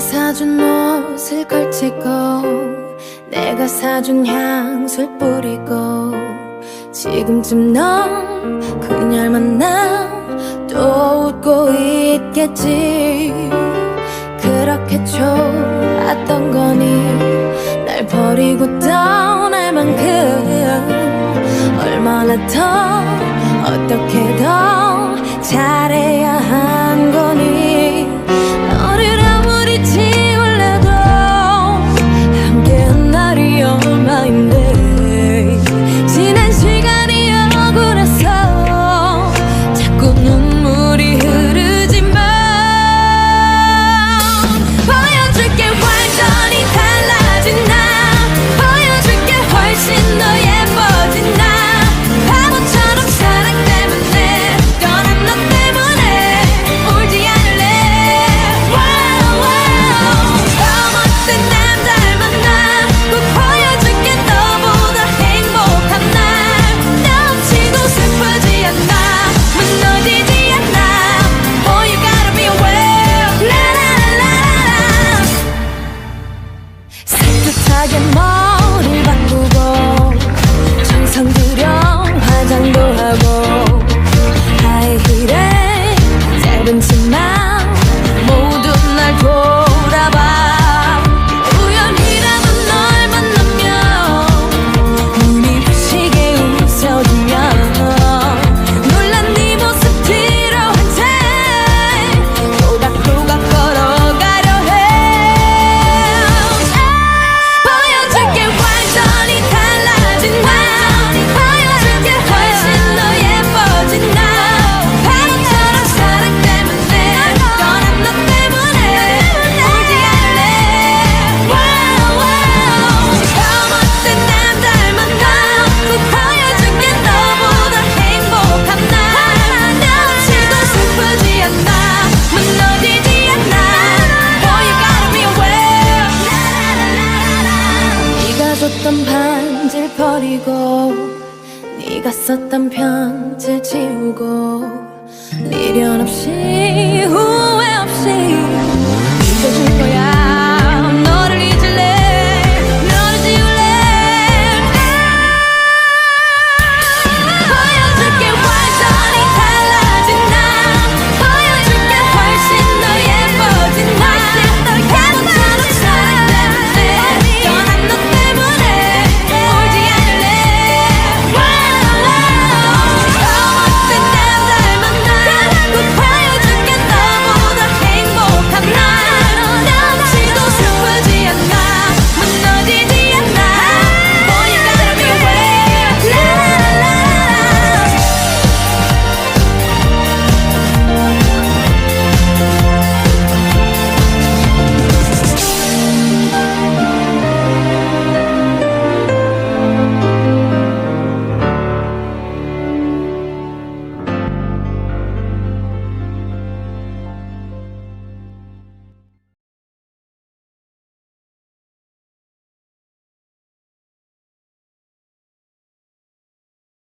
사준 옷을 걸치고 내가 사준 향수를 뿌리고 지금쯤 넌 그녀를 만나 또 웃고 있겠지. 그렇게 좋았던 거니 날 버리고 떠날 만큼 얼마나 더 어떻게 더 잘해야 한 거니. 줬던 반지를 버리고 네가 썼던 편지 지우고